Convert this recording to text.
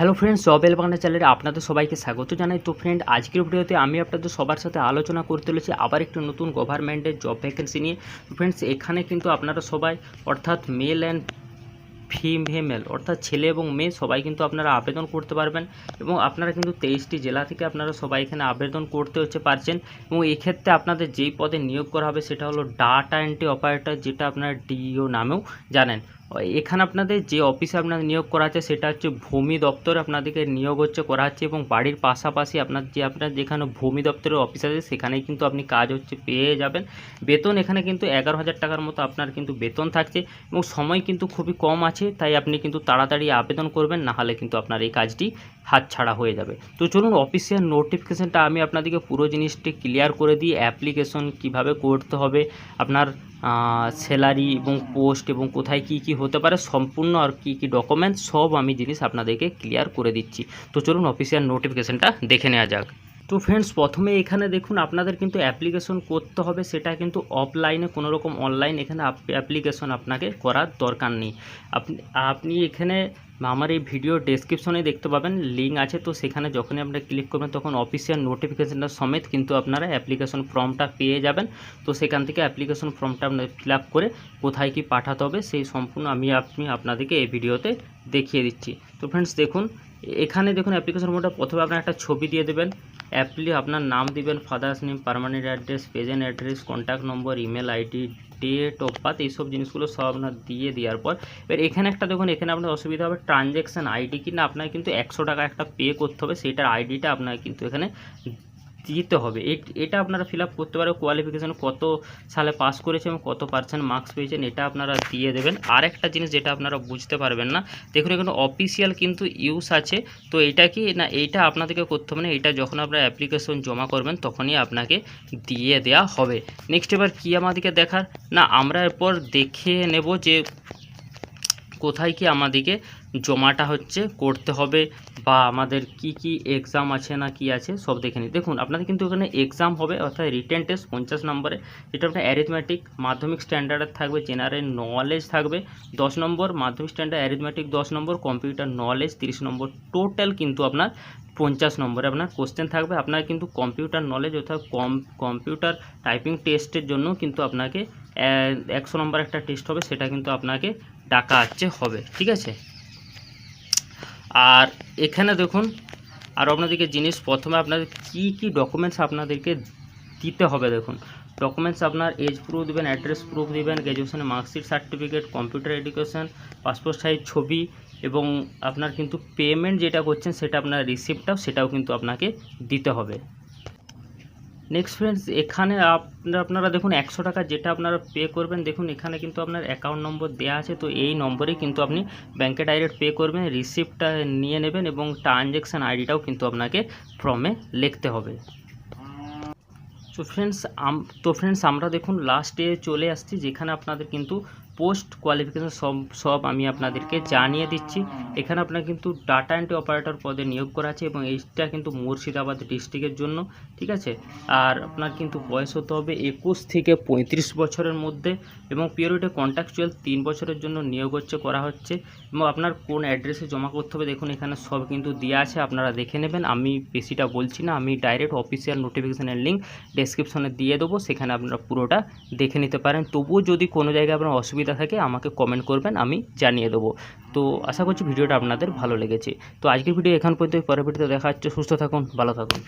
Hello friends job এল বাংলা চ্যানেলে আপনাদের সবাইকে স্বাগত জানাই। তো ফ্রেন্ড আজকের ভিডিওতে আমি আপনাদের সবার সাথে আলোচনা করতে চলেছি আবার একটি নতুন গভর্নমেন্টের জব ভ্যাকেন্সি নিয়ে। তো ফ্রেন্ডস এখানে কিন্তু আপনারা সবাই, অর্থাৎ মেল অ্যান্ড ফিমেল অর্থাৎ ছেলে এবং মেয়ে, সবাই কিন্তু আপনারা আবেদন করতে পারবেন। এবং আপনারা কিন্তু তেইশটি জেলা থেকে আপনারা সবাই এখানে আবেদন করতে হচ্ছে, পারছেন। এবং এক্ষেত্রে আপনাদের যেই পদে নিয়োগ করা হবে, সেটা হলো ডাটা এন্ট্রি অপারেটর যেটা আপনারা ডিও নামেও জানেন। এখানে আপনাদের যে অফিসে আপনাদের নিয়োগ করা আছে, সেটা হচ্ছে ভূমি দপ্তরে আপনাদেরকে নিয়োগ হচ্ছে করা হচ্ছে এবং বাড়ির পাশাপাশি আপনার যে আপনার যেখানে ভূমি দপ্তরের অফিস আছে, সেখানেই কিন্তু আপনি কাজ হচ্ছে পেয়ে যাবেন। বেতন এখানে কিন্তু এগারো হাজার টাকার মতো আপনার কিন্তু বেতন থাকছে এবং সময় কিন্তু খুবই কম আছে, তাই আপনি কিন্তু তাড়াতাড়ি আবেদন করবেন নাহলে কিন্তু আপনার এই কাজটি হাতছাড়া হয়ে যাবে। তো চলুন অফিসিয়াল নোটিফিকেশানটা আমি আপনাদেরকে পুরো জিনিসটি ক্লিয়ার করে দিই অ্যাপ্লিকেশন কীভাবে করতে হবে, আপনার স্যালারি এবং পোস্ট এবং কোথায় কি কি হতে পারে, সম্পূর্ণ আর কি কি ডকুমেন্টস সব আমি জিনিস আপনাদেরকে ক্লিয়ার করে দিচ্ছি। তো চলুন অফিসিয়াল নোটিফিকেশানটা দেখে নেওয়া যাক। তো ফ্রেন্ডস প্রথমে এখানে দেখুন, আপনাদের কিন্তু অ্যাপ্লিকেশন করতে হবে। সেটা কিন্তু অফলাইনে কোনো রকম অনলাইন এখানে অ্যাপ্লিকেশন আপনাকে করার দরকার নেই। আপনি আপনি এখানে আমার এই ভিডিও ডেসক্রিপশনে দেখতে পাবেন লিঙ্ক আছে। তো সেখানে যখনই আপনারা ক্লিক করবেন, তখন অফিসিয়াল নোটিফিকেশানটা সমেত কিন্তু আপনারা অ্যাপ্লিকেশন ফর্মটা পেয়ে যাবেন। তো সেখান থেকে অ্যাপ্লিকেশন ফর্মটা আপনার ফিল করে কোথায় কি পাঠাতে হবে, সেই সম্পূর্ণ আমি আপনি আপনাদেরকে এই ভিডিওতে দেখিয়ে দিচ্ছি। তো ফ্রেন্ডস দেখুন, এখানে দেখুন অ্যাপ্লিকেশন ফর্মটা প্রথমে আপনার একটা ছবি দিয়ে দেবেন। অ্যাপ্লি আপনার নাম দিবেন father's name permanent address present address contact number email ID date of birth এইসব জিনিসগুলো সব আপনার দিয়ে দেওয়ার পর, এবার এখানে একটা দেখুন, এখানে আপনার অসুবিধা হবে ট্রানজ্যাকশান আইডি কিনা, আপনাকে কিন্তু একশো টাকা একটা পে করতে হবে, সেটার আইডিটা আপনার কিন্তু এখানে দিতে হবে। এটা আপনারা ফিল আপ করতে পারে কোয়ালিফিকেশান কত সালে পাস করেছে এবং কত পার্সেন্ট মার্কস পেয়েছেন এটা আপনারা দিয়ে দেবেন। আর একটা জিনিস যেটা আপনারা বুঝতে পারবেন না, দেখুন এখানে অফিসিয়াল কিন্তু ইউজ আছে। তো এটা কি না, এইটা আপনাদেরকে করতে হবে না, এটা যখন আপনারা অ্যাপ্লিকেশন জমা করবেন তখনই আপনাকে দিয়ে দেওয়া হবে। নেক্সট এবার কী আমাদেরকে দেখার? না, আমরা এরপর দেখে নেব যে কোথায় কি আমাদেরকে জমাটা হচ্ছে, করতে হবে বা আমাদের কি কি এক্সাম আছে না কি আছে সব দেখে নিই দেখুন, আপনাদের কিন্তু এখানে এক্সাম হবে, অর্থাৎ রিটেন টেস্ট পঞ্চাশ নম্বরে, যেটা আপনার অ্যারিথমেটিক মাধ্যমিক স্ট্যান্ডার্ডের থাকবে জেনারেল নলেজ থাকবে, দশ নম্বর মাধ্যমিক স্ট্যান্ডার্ড অ্যারিথমেটিক দশ নম্বর কম্পিউটার নলেজ তিরিশ নম্বর টোটাল কিন্তু আপনার পঞ্চাশ নম্বরে আপনার কোশ্চেন থাকবে। আপনার কিন্তু কম্পিউটার নলেজ অর্থাৎ কম কম্পিউটার টাইপিং টেস্টের জন্য কিন্তু আপনাকে একশো নম্বর একটা টেস্ট হবে, সেটা কিন্তু আপনাকে ডাকা আছে হবে। ঠিক আছে? আর এখানে দেখুন, আর আপনাদেরকে জিনিস, প্রথমে আপনাদের কি কি ডকুমেন্টস আপনাদেরকে দিতে হবে দেখুন। ডকুমেন্টস আপনার এজ প্রুফ দেবেন অ্যাড্রেস প্রুফ দেবেন গ্র্যাজুয়েশনের marksheet certificate computer education passport size ছবি এবং আপনার কিন্তু পেমেন্ট যেটা করছেন সেটা আপনার রিসিপ্টটাও সেটাও কিন্তু আপনাকে দিতে হবে। নেক্সট ফ্রেন্ডস এখানে আপনারা আপনারা দেখুন একশো টাকা যেটা আপনারা পে করবেন, দেখুন এখানে কিন্তু আপনার অ্যাকাউন্ট নম্বর দেওয়া আছে, তো এই নম্বরেই কিন্তু আপনি ব্যাঙ্কে ডাইরেক্ট পে করবেন রিসিপ্টটা নিয়ে নেবেন এবং ট্রানজ্যাকশান আইডিটাও কিন্তু আপনাকে ফর্মে লিখতে হবে। তো ফ্রেন্ডস তো ফ্রেন্ডস আমরা দেখুন লাস্টে চলে আসছি, যেখানে আপনাদের কিন্তু পোস্ট কোয়ালিফিকেশান সব সব আমি আপনাদেরকে জানিয়ে দিচ্ছি। এখানে আপনার কিন্তু ডাটা এন্ট্রি অপারেটর পদে নিয়োগ করা আছে এবং এইটা কিন্তু মুর্শিদাবাদ ডিস্ট্রিক্টের জন্য, ঠিক আছে? আর আপনার কিন্তু বয়স হতে হবে একুশ থেকে পঁয়ত্রিশ বছরের মধ্যে এবং পিরিয়ডে কন্ট্রাকচুয়াল তিন বছরের জন্য নিয়োগ হচ্ছে, করা হচ্ছে। এবং আপনার কোন অ্যাড্রেসে জমা করতে হবে দেখুন, এখানে সব কিন্তু দেওয়া আছে, আপনারা দেখে নেবেন। আমি বেশিটা বলছি না, আমি ডাইরেক্ট অফিসিয়াল নোটিফিকেশানের লিঙ্ক ডেসক্রিপশনে দিয়ে দেবো, সেখানে আপনারা পুরোটা দেখে নিতে পারেন। তবুও যদি কোনো জায়গায় আপনার অসুবিধা থাকে, আমাকে কমেন্ট করবেন, আমি জানিয়ে দেবো। তো আশা করছি ভিডিওটা আপনাদের ভালো লেগেছে। তো আজকের ভিডিও এখান পর্যন্ত পরবর্তীতে দেখা হচ্ছে। সুস্থ থাকুন, ভালো থাকুন।